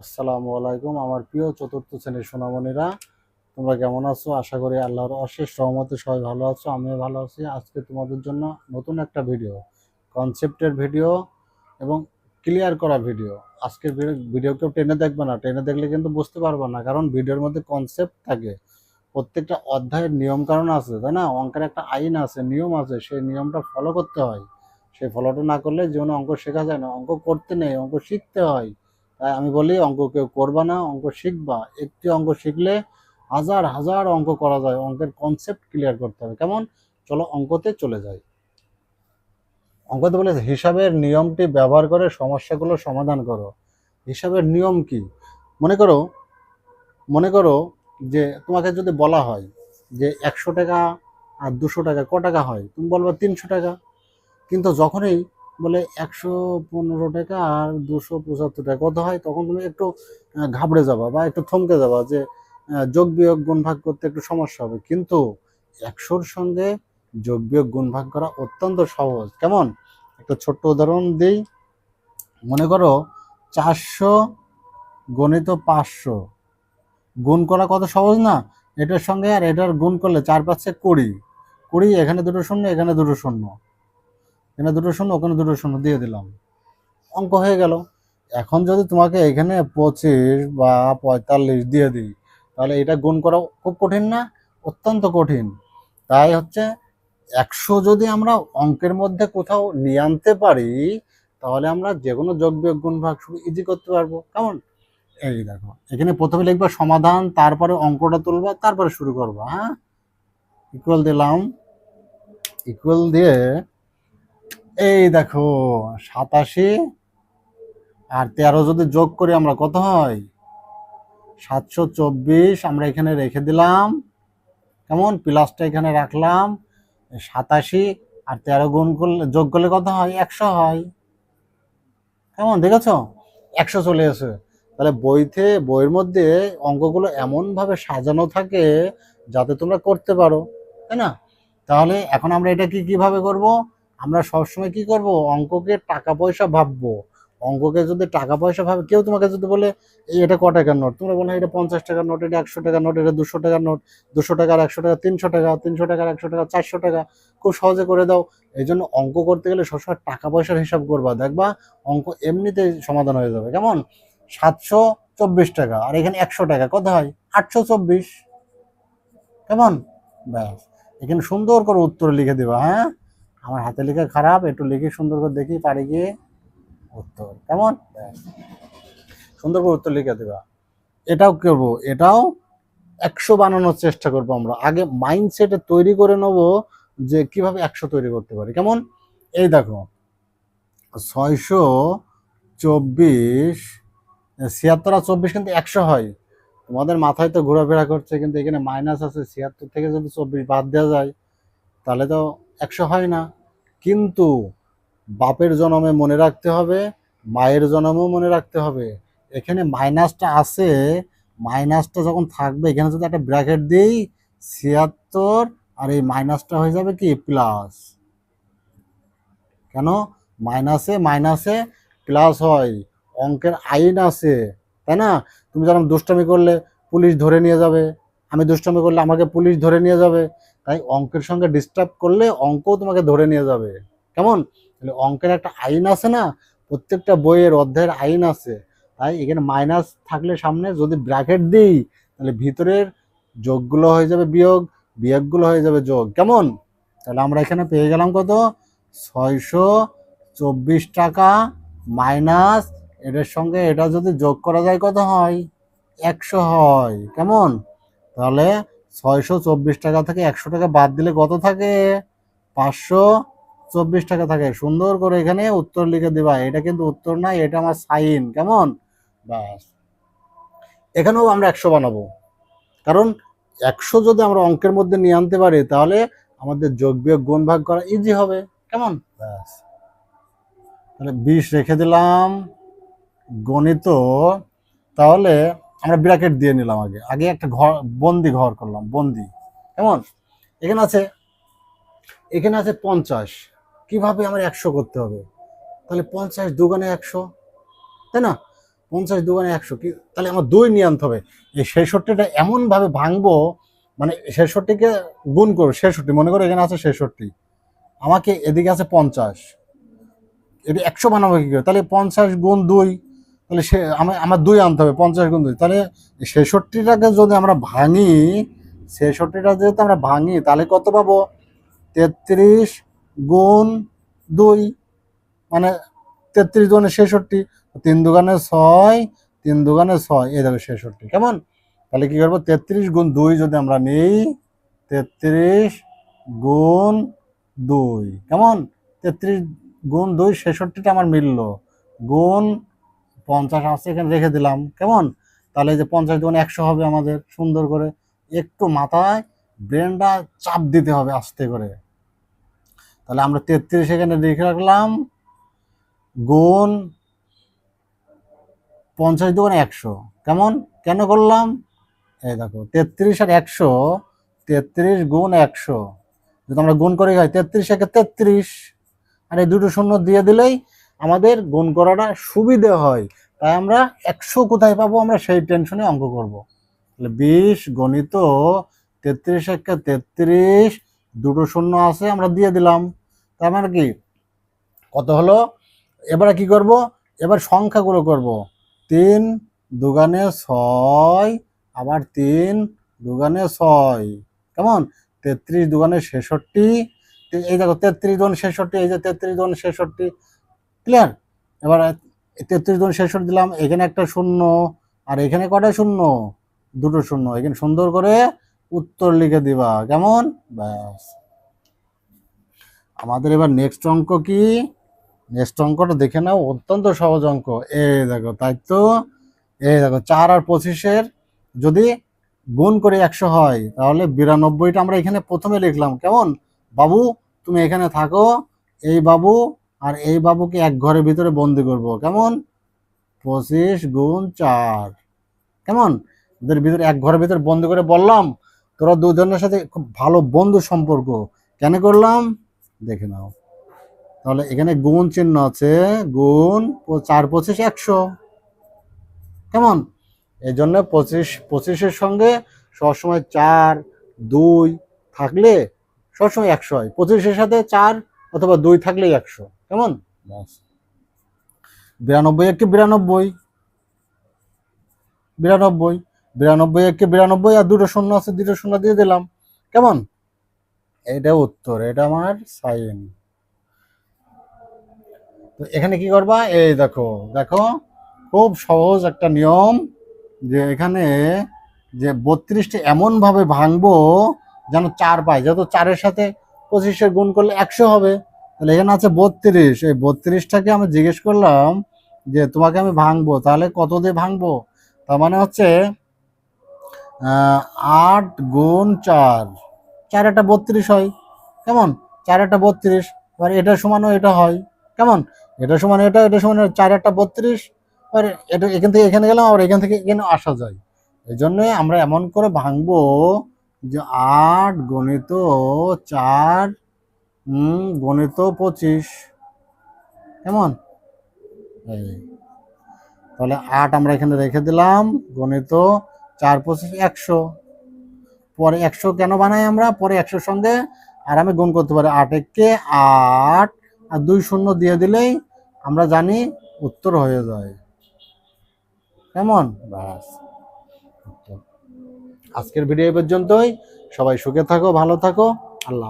আসসালামু আলাইকুম, আমার প্রিয় চতুর্থ শ্রেণির সোনামণিরা। তোমরা কেমন আছো? আশা করি আল্লাহর অশেষ রহমতে সবাই ভালো আছো, আমিও ভালো আছি। আজকে তোমাদের জন্য নতুন একটা ভিডিও কনসেপ্টের ভিডিও এবং ক্লিয়ার করা ভিডিও। আজকের ভিডিও- ভিডিও কেউ টেনে দেখবে না, টেনে দেখলে কিন্তু বুঝতে পারবে না, কারণ ভিডিওর মধ্যে কনসেপ্ট থাকে। প্রত্যেকটা অধ্যায়ের নিয়ম কারণ আছে, তাই না? অঙ্কের একটা আইন আছে, নিয়ম আছে, সেই নিয়মটা ফলো করতে হয়। সেই ফলোটা না করলে জীবনে অঙ্ক শেখা যায় না, অঙ্ক করতে নেই, অঙ্ক শিখতে হয়। তাই আমি বলি অঙ্ক কেউ করবা না, অঙ্ক শিখবা। একটি অঙ্ক শিখলে হাজার হাজার অঙ্ক করা যায়, অঙ্কের কনসেপ্ট ক্লিয়ার করতে হবে। কেমন? চলো অঙ্কতে চলে যাই। অঙ্কতে বলে হিসাবের নিয়মটি ব্যবহার করে সমস্যাগুলো সমাধান করো। হিসাবের নিয়ম কি? মনে করো মনে করো যে, তোমাকে যদি বলা হয় যে, একশো টাকা আর দুশো টাকা, ক টাকা হয়? তুমি বলবা তিনশো টাকা। কিন্তু যখনই বলে একশো পনেরো টাকা আর দুশো পঁচাত্তর টাকা। কত হয়? তখন তুমি একটু ঘাবড়ে যাবা বা একটু থমকে যাবা যে যোগ বিয়োগ গুণ ভাগ করতে একটু সমস্যা হবে। কিন্তু একশোর সঙ্গে যোগ বিয়োগ গুণ ভাগ করা অত্যন্ত সহজ। কেমন? একটা ছোট্ট উদাহরণ দিই। মনে করো চারশো গণিত পাঁচশো। গুণ করা কত সহজ না? এটার সঙ্গে আর এটার গুণ করলে চার পাঁচে কুড়ি। কুড়ি, এখানে দুটো শূন্য, এখানে দুটো শূন্য। এখানে দুটো শূন্য, ওখানে দুটো শূন্য দিয়ে দিলাম। অঙ্ক হয়ে গেল। এখন যদি তোমাকে এখানে পঁচিশ বা পঁয়তাল্লিশ দিয়ে দিই, তাহলে এটা গুণ করা খুব কঠিন না, অত্যন্ত কঠিন। তাই হচ্ছে একশো যদি আমরা অঙ্কের মধ্যে কোথাও নিয়ে আনতে পারি, তাহলে আমরা যে কোনো যোগ বিয়োগ গুণ ভাগ শুধু ইজি করতে পারব। কেমন? এই দেখো, এখানে প্রথমে লিখবা সমাধান, তারপরে অঙ্কটা তুলবা, তারপরে শুরু করবা হ্যাঁ? ইকুয়াল দিলাম ইকুয়াল দিয়ে এই দেখো, সাতাশি আর তেরো যদি যোগ করি আমরা কত হয়? সাতশো চব্বিশ আমরা এখানে রেখে দিলাম। কেমন? প্লাসটা এখানে রাখলাম। সাতাশি আর তেরো গুণ করলে, যোগ করলে কত হয়? একশো হয়। কেমন? দেখেছ? একশো চলে এসে তাহলে বইতে, বইয়ের মধ্যে অঙ্কগুলো এমনভাবে সাজানো থাকে যাতে তোমরা করতে পারো, তাই না? তাহলে এখন আমরা এটা কি, কীভাবে করব? আমরা সবসময় কি করব? অঙ্ককে টাকা পয়সা ভাববো। অঙ্ককে যদি টাকা পয়সা ভাবে, কেউ তোমাকে যদি বলে এটা ক টাকার নোট? তোমরা বলো এটা পঞ্চাশ টাকার নোট, এটা একশো টাকার নোট, এটা দুশো টাকার নোট, দুশো টাকার একশো টাকা, তিনশো টাকা, তিনশো টাকার একশো টাকা, চারশো টাকা, খুব সহজে করে দাও। এই জন্য অঙ্ক করতে গেলে সবসময় টাকা পয়সার হিসাব করবা। দেখবা, অঙ্ক এমনিতে সমাধান হয়ে যাবে। কেমন? সাতশো চব্বিশ টাকা, আর এখানে একশো টাকা, কত হয়? আটশো চব্বিশ। কেমন? ব্যাস। এখানে সুন্দর করে উত্তর লিখে দিবা হ্যাঁ? আমার হাতে লেখা খারাপ একটু লিখে সুন্দর করে দেখি পারি গিয়ে উত্তর। কেমন? সুন্দর করে উত্তর লিখে দেবা। এটাও করব এটাও একশো বানানোর চেষ্টা করব আমরা। আগে মাইন্ডসেটে তৈরি করে নেব যে কীভাবে একশো তৈরি করতে পারি। কেমন? এই দেখো ছয়শো চব্বিশ ছিয়াত্তর আর চব্বিশ কিন্তু একশো হয়। তোমাদের মাথায় তো ঘোরাফেরা করছে কিন্তু এখানে মাইনাস আছে। ছিয়াত্তর থেকে যদি চব্বিশ বাদ দেওয়া যায় তাহলে তো একশো হয় না। কিন্তু বাপের জন্মে মনে রাখতে হবে, মায়ের জন্মেও মনে রাখতে হবে। এখানে মাইনাসটা আছে, মাইনাসটা যখন থাকবে, এখানে যদি একটা ব্র্যাকেট দিই, ছিয়াত্তর, আর এই মাইনাসটা হয়ে যাবে কি? প্লাস। কেন? মাইনাসে মাইনাসে প্লাস হয়। অঙ্কের আইন আছে, তাই না? তুমি যখন দুষ্টামি করলে পুলিশ ধরে নিয়ে যাবে, আমি দুষ্টামি করলে আমাকে পুলিশ ধরে নিয়ে যাবে। তাই অঙ্কের সঙ্গে ডিস্টার্ব করলে অঙ্কও তোমাকে ধরে নিয়ে যাবে। কেমন? তাহলে অঙ্কের একটা আইন আছে না? প্রত্যেকটা বইয়ের অধ্যায়ের আইন আছে। তাই এখানে মাইনাস থাকলে সামনে যদি ব্র্যাকেট দিই, তাহলে ভিতরের যোগগুলো হয়ে যাবে বিয়োগ, বিয়োগগুলো হয়ে যাবে যোগ। কেমন? তাহলে আমরা এখানে পেয়ে গেলাম কত? ছয়শো চব্বিশ টাকা মাইনাস এটার সঙ্গে এটা যদি যোগ করা যায় কত হয়? একশো হয়। কেমন? তাহলে ছয়শো চব্বিশ টাকা থেকে একশো টাকা বাদ দিলে কত থাকে? পাঁচশো চব্বিশ টাকা থাকে। সুন্দর করে এখানে উত্তর লিখে দিবা। এটা কিন্তু উত্তর না, এটা আমার সাইন। কেমন? ব্যাস। এখানেও আমরা একশো বানাবো। কারণ একশো যদি আমরা অঙ্কের মধ্যে নিয়ে আনতে পারি, তাহলে আমাদের যোগ বিয়োগ গুণ ভাগ করা ইজি হবে। কেমন? ব্যাস। তাহলে বিশ রেখে দিলাম গণিত। তাহলে আমরা ব্র্যাকেট দিয়ে নিলাম আগে। আগে একটা ঘর, বন্দি ঘর করলাম, বন্দি। কেমন? এখানে আছে এখানে আছে পঞ্চাশ। কীভাবে আমার একশো করতে হবে? তাহলে পঞ্চাশ দুগানে একশো, তাই না? পঞ্চাশ দুগানে একশো, কি তাহলে আমার দুই নিয়ে আনতে হবে। এই ছেষট্টিটা এমনভাবে ভাঙবো মানে ছেষট্টিকে গুণ করো ছেষট্টি, মনে করো এখানে আছে ছেষট্টি। আমাকে এদিকে আছে পঞ্চাশ। এটা একশো বানাবো কি করে? তাহলে পঞ্চাশ গুণ দুই তাহলে সে, আমার দুই আনতে হবে, পঞ্চাশ গুণ দুই। তাহলে ছেষট্টিটাকে যদি আমরা ভাঙি, ছেষট্টিটা যেহেতু আমরা ভাঙি, তাহলে কত পাবো? তেত্রিশ গুণ দুই মানে তেত্রিশ দুগুণে ছেষট্টি, তিন দোকানে ছয়, তিন দোকানে ছয়, এই দেখো ছেষট্টি, কেমন? তাহলে কী করব? তেত্রিশ গুণ দুই যদি আমরা নিই, তেত্রিশ গুণ দুই, কেমন? তেত্রিশ গুণ দুই, ছেষট্টিটা আমার মিললো। গুণ পঞ্চাশ আছে, এখানে রেখে দিলাম। কেমন? তাহলে যে পঞ্চাশ গুণ একশো হবে আমাদের, সুন্দর করে একটু মাথায় ব্রেনটা চাপ দিতে হবে আস্তে করে। তাহলে আমরা তেত্রিশ এখানে রেখে রাখলাম, গুণ পঞ্চাশ দোকানে একশো। কেমন? কেন করলাম? এই দেখো, তেত্রিশ আর একশো, তেত্রিশ গুণ একশো। যদি আমরা গুণ করে খাই তেত্রিশ একে তেত্রিশ, আর এই দুটো শূন্য দিয়ে দিলেই আমাদের গুণ করাটা সুবিধে হয়। তাই আমরা একশো কোথায় পাবো আমরা সেই টেনশনে অঙ্ক করব। তাহলে বিশ গণিত তেত্রিশ একটা তেত্রিশ, দুটো শূন্য আছে, আমরা দিয়ে দিলাম। তার মানে কি? কত হলো? এবারে কি করব? এবার সংখ্যাগুলো করব। তিন দুগানে ছয়, আবার তিন দুগানে ছয়। কেমন? তেত্রিশ দুগানে ছেষট্টি, এই দেখো তেত্রিশ দুগানে ছেষট্টি, এই যে তেত্রিশ দুগানে ছেষট্টি ক্লিয়ার এবার তেত্রিশ জন শেষ করে দিলাম, এখানে একটা শূন্য, আর এখানে কটা শূন্য? দুটো শূন্য। এখানে সুন্দর করে উত্তর লিখে দিবা। কেমন? ব্যাস। আমাদের এবার নেক্সট অঙ্ক কি? নেক্সট অঙ্কটা দেখে নাও, অত্যন্ত সহজ অঙ্ক। এই দেখো, তাই তো? এই দেখো, চার আর পঁচিশের যদি গুণ করে একশো হয়, তাহলে বিরানব্বইটা আমরা এখানে প্রথমে লিখলাম। কেমন? বাবু, তুমি এখানে থাকো। এই বাবু আর এই বাবুকে এক ঘরের ভিতরে বন্দি করব। কেমন? পঁচিশ গুণ চার। কেমন? ওদের ভিতরে এক ঘরের ভিতরে বন্দি করে বললাম, তোরা দুজনের সাথে খুব ভালো বন্ধু সম্পর্ক। কেন করলাম? দেখে নাও। তাহলে এখানে গুণ চিহ্ন আছে, গুণ চার, পঁচিশ, একশো। কেমন? এই জন্য পঁচিশ, পঁচিশের সঙ্গে সবসময় চার, দুই থাকলে সবসময় একশো হয়। পঁচিশের সাথে চার অথবা দুই থাকলেই একশো। কেমন? বিরানব্বই একটি বিরানব্বই। বিরানব্বই। বিরানব্বই একটি বিরানব্বই আর দুটো শূন্য আছে, দুটো শূন্য দিয়ে দিলাম। কেমন? এটা উত্তর, এটা আমার সাইন। তো এখানে কি করবা? এই দেখো দেখো, খুব সহজ একটা নিয়ম যে এখানে যে বত্রিশটি এমনভাবে ভাঙবো যেন চার পাই, যত চারের সাথে পঁচিশে গুণ করলে একশো হবে। তাহলে এখানে আছে বত্রিশ। এই বত্রিশটাকে আমি জিজ্ঞেস করলাম যে তোমাকে আমি ভাঙবো, তাহলে কত দিয়ে ভাঙবো? তার মানে হচ্ছে আট গুণ চার। চার একটা বত্রিশ হয়। কেমন? চার একটা বত্রিশ। এবার এটা সমানও এটা হয়। কেমন? এটা সমান এটা এটা সমান চার একটা বত্রিশ। এবার এটা এখান থেকে এখানে গেলাম, আবার এখান থেকে এখানে আসা যায়। এই জন্য আমরা এমন করে ভাঙবো যে আট গণিত চার হুম গণিত পঁচিশ। কেমন? এই। তাহলে আট আমরা এখানে রেখে দিলাম গণিত চার পঁচিশ একশো। পরে একশো কেন বানাই আমরা? পরে একশোর সঙ্গে আর আমি গুণ করতে পারি আট একে আট আর দুই শূন্য দিয়ে দিলেই আমরা জানি উত্তর হয়ে যায়। কেমন? ব্যাস। আজকের ভিডিও পর্যন্তই। সবাই সুখে থাকো ভালো থাকো। আল্লাহ।